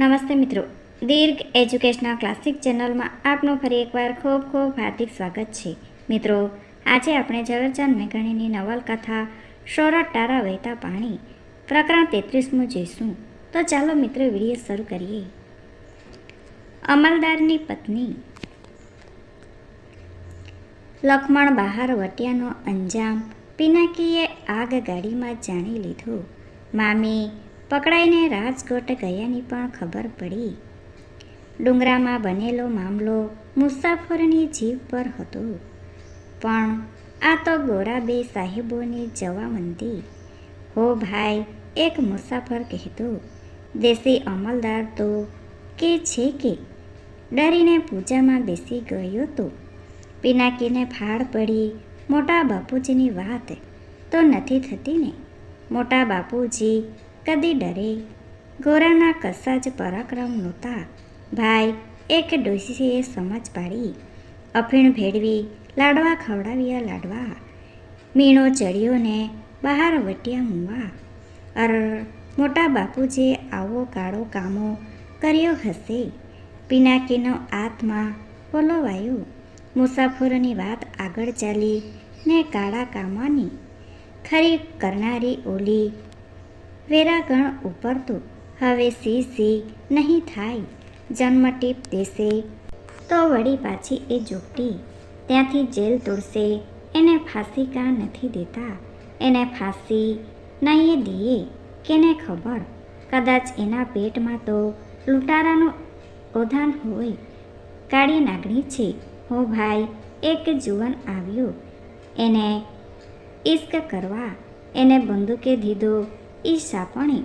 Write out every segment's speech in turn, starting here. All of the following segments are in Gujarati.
નમસ્તે મિત્રો. દીર્ઘ એજ્યુકેશનલ ક્લાસિક ચેનલમાં આપનું ફરી એકવાર ખૂબ ખૂબ હાર્દિક સ્વાગત છે. મિત્રો, આજે આપણે ઝવેરચંદ મેઘાણીની નવલકથા સોરઠ ટારા વહેતા પાણી, પ્રકરણ તેત્રીસમું જોઈશું. તો ચાલો મિત્રો વીડિયો શરૂ કરીએ. અમલદારની પત્ની. લક્ષ્મણ બહાર વટ્યાનો અંજામ, પિનાકીએ આગ ગાડીમાં જાણી લીધો. મામી પકડાઈને રાજકોટ ગયાની પણ ખબર પડી. ડુંગરામાં બનેલો મામલો મુસાફરની જીવ પર હતો. પણ આ તો ગોરાબે સાહેબોની જવાબંદી હો ભાઈ, એક મુસાફર કહેતો, દેશી અમલદાર તો કે છે કે? ડરીને પૂજામાં બેસી ગયો તો. પિનાકીને ફાળ પડી મોટા બાપુજીની વાત તો નથી થતી ને. મોટા બાપુજી કદી ડરે. ગોરાના કશા જ પરાક્રમ નહોતા. ભાઈ, એક ડોસીએ સમજ પાડી. અફીણ ભેળવી, લાડવા ખવડાવ્યા લાડવા. મીણો ચડ્યો ને બહાર વટ્યા મુવા. અર, મોટા બાપુજીએ આવો કાળો કામો કર્યો હશે. પિનાકીનો આત્મા બોલવાયો. મુસાફરોની વાત આગળ ચાલી ને કાળા કામાની. ખરી કરનારી ઓલી વેરાગણ ઉપર તો હવે સી સી નહીં થાય. જન્મટીપ દેશે. તો વળી પાછી એ જોગટી ત્યાંથી જેલ તોડશે. એને ફાંસી કા નથી દેતા. એને ફાંસી નહીં દઈએ. કેને ખબર? કદાચ એના પેટમાં તો લૂંટારાનું ઓધાન હોય. કાળી નાગણી છે. હો ભાઈ, એક જુવાન આવ્યો. એને ઇશ્ક કરવા. એને બંદૂકે દીધો. સાપણે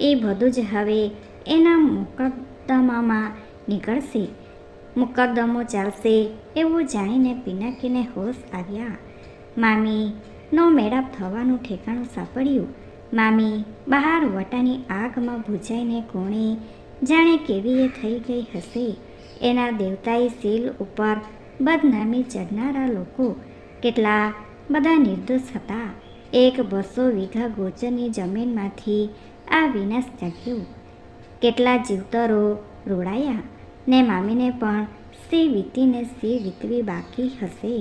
એ બધું જ હવે એના મુકદ્દમામાં નીકળશે. મુકદ્દમો ચાલશે એવું જાણીને પિનાકીને હોશ આવ્યા. મામી, નો મેળાપ થવાનું ઠેકાણું સાંપડ્યું મામી, બહાર વટાની આગમાં ભૂજાઈને કોણે જાણે કેવી એ થઈ ગઈ હશે. એના દેવતાઈ શીલ ઉપર બદનામી ચડનારા લોકો કેટલા બધા નિર્દોષ હતા. એક બસો વીઘા ગોચરની જમીનમાંથી આ વિનાશ જાગ્યો કેટલા જીવતરો રોડાયા ને મામીને પણ સી વીતીને સી વીતવી બાકી હશે.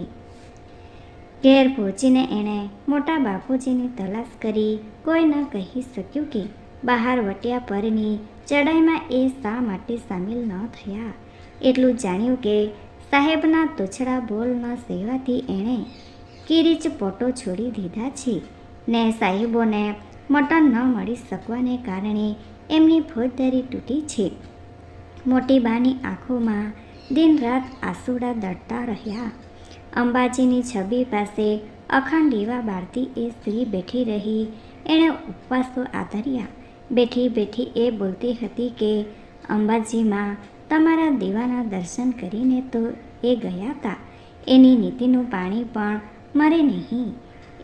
ઘેર પહોંચીને એણે મોટા બાપુજીની તલાશ કરી કોઈ ન કહી શક્યું કે બહાર વટ્યા પરની ચડાઈમાં એ શા માટે સામેલ ન થયા. એટલું જાણ્યું કે સાહેબના તોછડા બોલ ન સેવાથી એણે કિરીચ પોટો છોડી દીધા છે. ને સાહેબોને મટન ન મળી શકવાને કારણે એમની ફોજદારી તૂટી છે. મોટી બાની આંખોમાં દિન રાત આંસુડા દડતા રહ્યા. અંબાજીની છબી પાસે અખંડ દીવા બાળતી એ સ્ત્રી બેઠી રહી, એણે ઉપવાસો આધર્યા. બેઠી બેઠી એ બોલતી હતી કે, અંબાજીમાં તમારા દીવાના દર્શન કરીને તો એ ગયા હતા એની નીતિનું પાણી પણ મરે નહીં.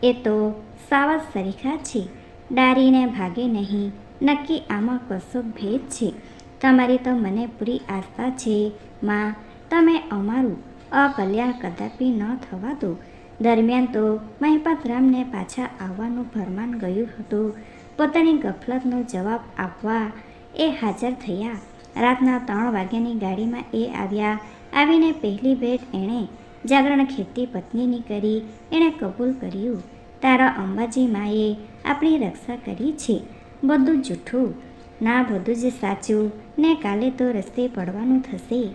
એ તો સાવજ સરીખા છે. ડારીને ભાગે નહીં. નક્કી આમાં કશો ભેદ છે? તમારી તો મને પૂરી આસ્થા છે, માં. તમે અમારું અકલ્યાણ કદાપી ન થવા દો. દરમિયાન તો મહિપતરામને પાછા આવવાનું ફરમાન ગયું હતું. પોતાની ગફલતનો જવાબ આપવા એ હાજર થયા. રાતના ત્રણ વાગ્યાની ગાડીમાં એ આવ્યા. આવીને પહેલી ભેટ એણે જાગરણ ખેતી પત્નીની કરી, એણે કબૂલ કર્યું, તારા અંબાજી માએ આપણી રક્ષા કરી છે. બધું જૂઠું. ના, બધું જ સાચું. ને કાલે તો રસ્તે પડવાનું થશે.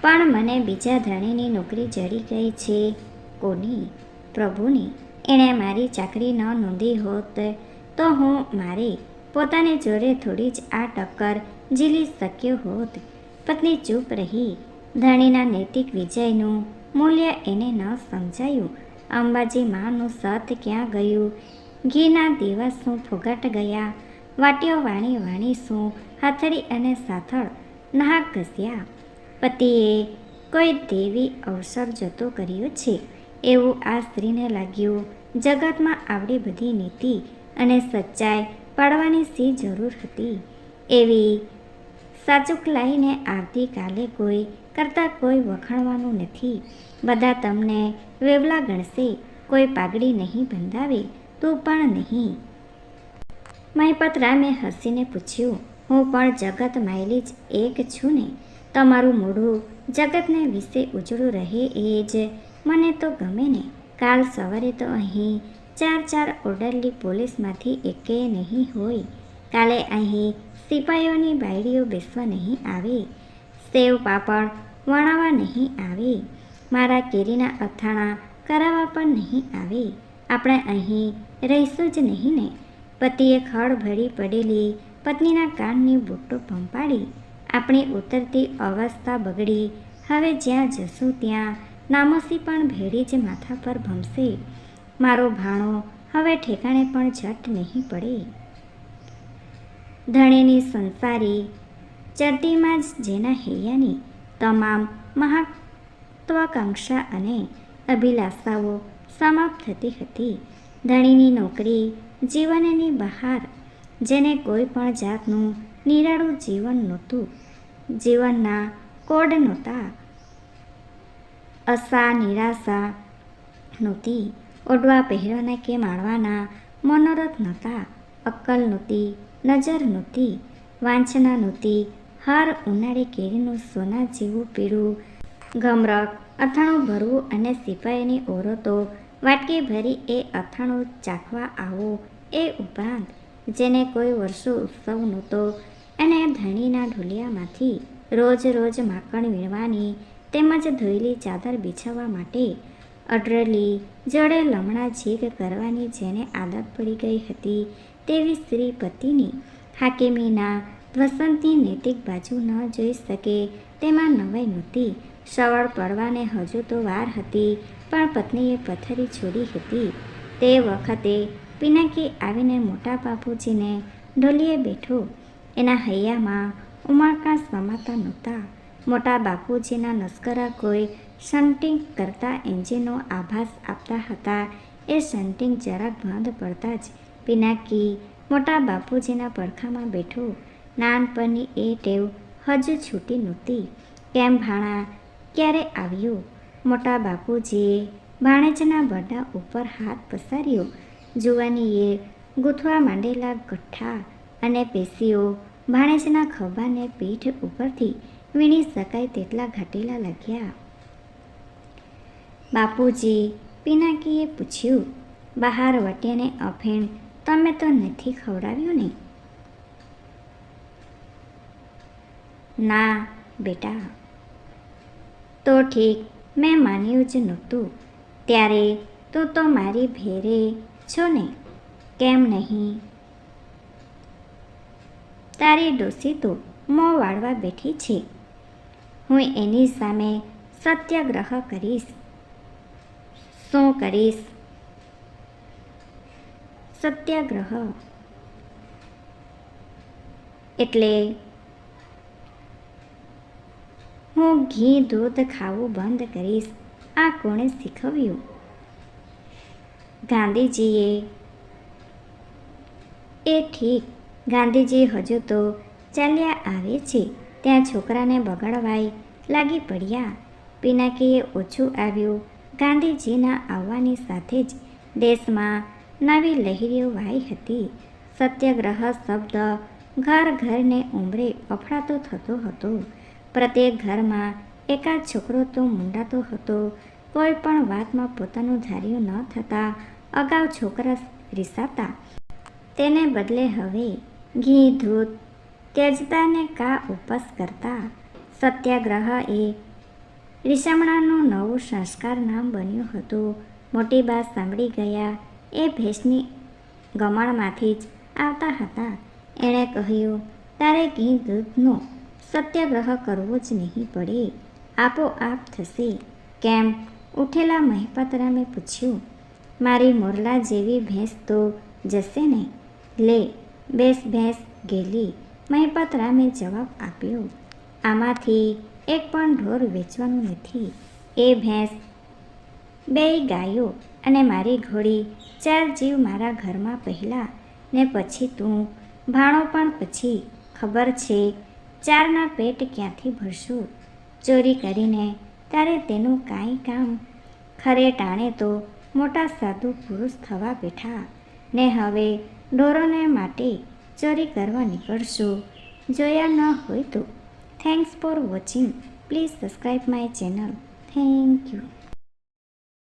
પણ મને બીજા ધણીની નોકરી જડી ગઈ છે. કોની? પ્રભુની. એણે મારી ચાકરી ન નોંધી હોત તો હું મારે પોતાને જોડે થોડી જ આ ટક્કર ઝીલી શક્યો હોત. પત્ની ચૂપ રહી. ધણીના નૈતિક વિજયનું મૂલ્ય એને ન સમજાયું. અંબાજી માનું સત ક્યાં ગયું? ઘીના દિવસ શું ફોગટ ગયા? વાટ્યો વાણી વાણી શું? હાથડી અને સાથળ નાહક ઘસ્યા. પતિએ કોઈ દેવી અવસર જતો કર્યો છે. એવું આ સ્ત્રીને લાગ્યું. જગતમાં આવડી બધી નીતિ અને સચ્ચાઈ પાડવાની સી જરૂર હતી? એવી સાચુકલાઈને આવતીકાલે કોઈ કરતાં કોઈ વખાણવાનું નથી. બધા તમને વેવલા ગણશે, કોઈ પાઘડી નહીં બંધાવે, તું પણ નહીં. માયપત રામે હસીને પૂછ્યું, હું પણ જગત માયલી જ એક છું ને? તમારું મોઢું જગતને વિશે ઉજળું રહે એ જ. મને તો ગમે ને. કાલ સવારે તો અહીં ચાર ચાર ઓર્ડરલી પોલીસમાંથી એકે નહીં હોય. કાલે અહીં સિપાઈઓની બાયડીઓ બેસવા નહીં આવે, સેવ પાપડ વણાવવા નહીં આવે, મારા કેરીના અથાણા કરાવવા પણ નહીં આવે. આપણે અહીં રહીશું જ નહીં ને? પતિએ ખડ ભરી પડેલી પત્નીના કાનની બુટ્ટો પંપાડી, આપણી ઉતરતી અવસ્થા બગડી. હવે જ્યાં જશું ત્યાં નામોસી પણ ભેડી જ માથા પર ભમશે. મારો ભાણો હવે ઠેકાણે પણ જટ નહીં પડે. ધણીની સંસારી ચરતીમાં જ જેના હૈયાની તમામ મહત્વાકાંક્ષા અને અભિલાષાઓ સમાપ્ત થતી હતી. ધણીની નોકરી, જીવનની બહાર, જેને કોઈ પણ જાતનું નિરાળું જીવન નહોતું, જીવનના કોડ નહોતા, અસા નિરાશા નહોતી, ઓઢવા પહેરવાના કે માણવાના મનોરથ નહોતા, અક્કલ નહોતી નજર નહોતી, વાંચના નહોતી, હાર ઉનાળે કેરીનું સોના જેવું પીળું ગમરક અથાણું ભરવું અને સિપાઈની ઓરતો વાટકી ભરી એ અથાણું ચાખવા આવો, એ ઉપરાંત જેને કોઈ વર્ષો ઉત્સવ નહોતો અને ધણીના ઢોલિયામાંથી રોજ રોજ માખણ વીણવાની તેમજ ધોયેલી ચાદર બિછાવવા માટે અડરેલી, જડે લમણા જીગ કરવાની જેને આદત પડી ગઈ હતી તેવી સ્ત્રી પતિની હાકિમીના વસંતની નૈતિક બાજુ ન જોઈ શકે તેમાં નવાઈ નહોતી. સવળ પડવાને હજુ તો વાર હતી, પણ પત્નીએ પથ્થરી છોડી હતી. તે વખતે પિનાકી આવીને મોટા બાપુજીને ઢોલીએ બેઠો. એના હૈયામાં ઉમળકા સમાતા નહોતા. મોટા બાપુજીના નસ્કરા કોઈ શન્ટિંગ કરતા એન્જિનનો આભાસ આપતા હતા. એ શન્ટિંગ જરાક બંધ પડતા જ પિનાકી મોટા બાપુજીના પડખામાં બેઠો. નાનપણની એ ટેવ હજુ છૂટી નહોતી. કેમ ભાણા, ક્યારે આવ્યો? મોટા બાપુજીએ ભાણેજના વડા ઉપર હાથ પસાર્યો. જુવાનીએ ગૂંથવા માંડેલા ગઠ્ઠા અને પેશીઓ ભાણેજના ખભાને પીઠ ઉપરથી વીણી શકાય તેટલા ઘટેલા લાગ્યા. બાપુજી પિનાકીએ પૂછ્યું, બહાર વટ્યાને અફીણ તમે તો નથી ખવડાવ્યું ને? ના, બેટા. તો ઠીક, મેં માન્યું જ નહોતું. ત્યારે તું તો મારી ભેરે છો ને? કેમ નહીં? તારી ડોસી તો મોં વાળવા બેઠી છે. હું એની સામે સત્યાગ્રહ કરીશ. શું કરીશ? સત્યાગ્રહ. એટલે હું ઘી દૂધ ખાવું બંધ કરીશ. આ કોણે શીખવ્યું? ગાંધીજીએ. એ ઠીક, ગાંધીજી હજુ તો ચાલ્યા આવે છે. ત્યાં છોકરાને બગાડવાય લાગી પડ્યા. પિનાકીએ ઓછું આવ્યું. ગાંધીજીના આવવાની સાથે જ દેશમાં નવી લહેરીઓ વાઈ હતી. સત્યાગ્રહ શબ્દ ઘર ઘરને ઉંમરે અફડાતો થતો હતો. પ્રત્યેક ઘરમાં એકાદ છોકરો તો મુંડાતો હતો. કોઈ પણ વાતમાં પોતાનું ધાર્યું ન થતાં અગાઉ છોકરા રીસાતા. તેને બદલે હવે ઘી ધૂત ત્યજતાને કા ઉપસ કરતા? સત્યાગ્રહ એ રીસામણાનું નવું સંસ્કાર નામ બન્યું હતું. મોટી બા સાંભળી ગયા એ ભેંસની ગમણમાંથી જ આવતા હતા. એણે કહ્યું, તારે ઘી દૂધનો સત્યાગ્રહ કરવો જ નહીં પડે. આપોઆપ થશે. કેમ? ઉઠેલા મહેપતરામે પૂછ્યું, મારી મોરલા જેવી ભેંસ તો જશે ને? લે, બેસ ભેંસ ગેલી. મહેપતરામે જવાબ આપ્યો, આમાંથી એક પણ ઢોર વેચવાનું નથી. એ ભેંસ બેય ગાયો અને મારી ઘોડી ચાર જીવ મારા ઘરમાં પહેલાં ને પછી તું. ભાણો પણ પછી ખબર છે, ચારના પેટ ક્યાંથી ભરશું? ચોરી કરીને તારે તેનું કાંઈ કામ? ખરે ટાણે તો મોટા સાધુ પુરુષ થવા બેઠા. ને હવે ઢોરોને માટે ચોરી કરવા નીકળશું. જોયા ન હોય તો. Thanks for watching please subscribe my channel thank you